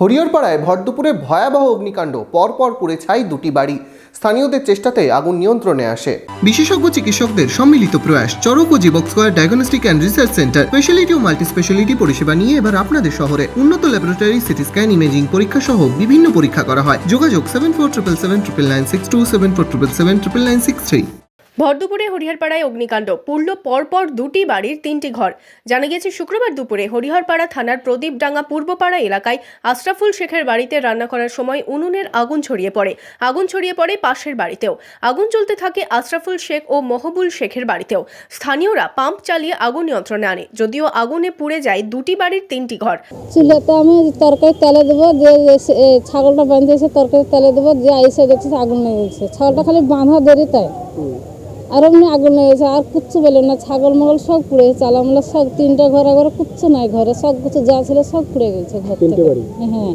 হরিহরপাড়ায় ভর দুপুরে ভয়াবহ অগ্নিকাণ্ড, পরপর পুড়ে ছাই দুটি বাড়ি। স্থানীয়দের চেষ্টাতে আগুন নিয়ন্ত্রণে আসে। বিশেষজ্ঞ চিকিৎসকদের সম্মিলিত প্রয়াস চরক ও Jibak square diagnostic and research centre, speciality O multi speciality পরিষেবা নিয়ে এবার আপনাদের শহরে উন্নত ল্যাবরেটরি, সিটি স্ক্যান, ইমেজিং পরীক্ষা সহ বিভিন্ন পরীক্ষা করা হয়। যোগাযোগ seven four triple seven triple nine six two seven four triple seven triple nine six three ভরদুপুরে হরিহরপাড়ায় অগ্নিকাণ্ড। পুড়ল পরপর দুটি বাড়ির তিনটি ঘর। জানা গেছে শুক্রবার দুপুরে হরিহরপাড়া থানার প্রদীপডাঙ্গা পূর্বপাড়া এলাকায় আশরাফুল শেখের বাড়িতে রান্না করার সময় উনুনের আগুন ছড়িয়ে পড়ে। আগুন ছড়িয়ে পড়ে পাশের বাড়িতেও। আগুন চলতে থাকে আশরাফুল শেখ ও মহবুল শেখের বাড়িতেও। স্থানীয়রা পাম্প চালিয়ে আগুন নিয়ন্ত্রণে আনে। যদিও আগুনে পুড়ে যায় দুটি বাড়ির তিনটি ঘর। চুলাতে আমি তরকারি তেলে দেবো যে ছাগলটা বাঁধে এসে তরকারি তেলে দেবো যে এসে দেখছি আগুন লেগে গেছে ছাগলটা খালি বাঁধা দেরি তাই। আর এমনি আগুন লেগে গেছে আর কিচ্ছু পেলাম না। ছাগল মাগল সব পুড়ে গেছে আলামলা সব তিনটা ঘরে ঘরে কিচ্ছু নাই ঘরে। সব কিছু যা ছিল সব পুড়ে গেছে ঘর থেকে। হ্যাঁ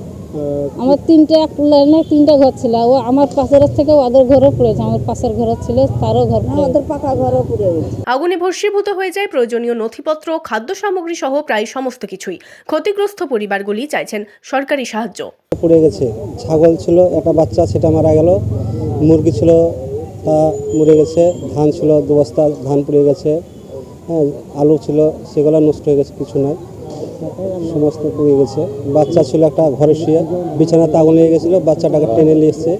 আমার তিনটে এক লাইনে তিনটা ঘর ছিল। ও আমার পাশের থেকে ওদের ঘরও পুড়েছে আমার পাশের ঘর ছিল তারও ঘর ওদের পাকা ঘরও পুড়ে গেছে। আগুনে ভস্মীভূত হয়ে যায় প্রয়োজনীয় নথিপত্র খাদ্য সামগ্রী সহ প্রায় সমস্ত কিছুই। ক্ষতিগ্রস্ত পরিবারগুলি চাইছেন সরকারি সাহায্য। পড়ে গেছে। ছাগল ছিল একটা বাচ্চা সেটা মারা গেল। মুরগি ছিল মরে গেছে, ধান ছিল দু বস্তা, ধান পড়ে গেছে হ্যাঁ আলু ছিল, সেগুলো নষ্ট হয়ে গেছে, কিছু নয় সমস্ত পড়ে গেছে। বাচ্চা ছিল একটা ঘরে শুয়ে, বিছানাতে আগুন লেগে গেছিল, বাচ্চাটাকে টেনে নিয়ে এসছে।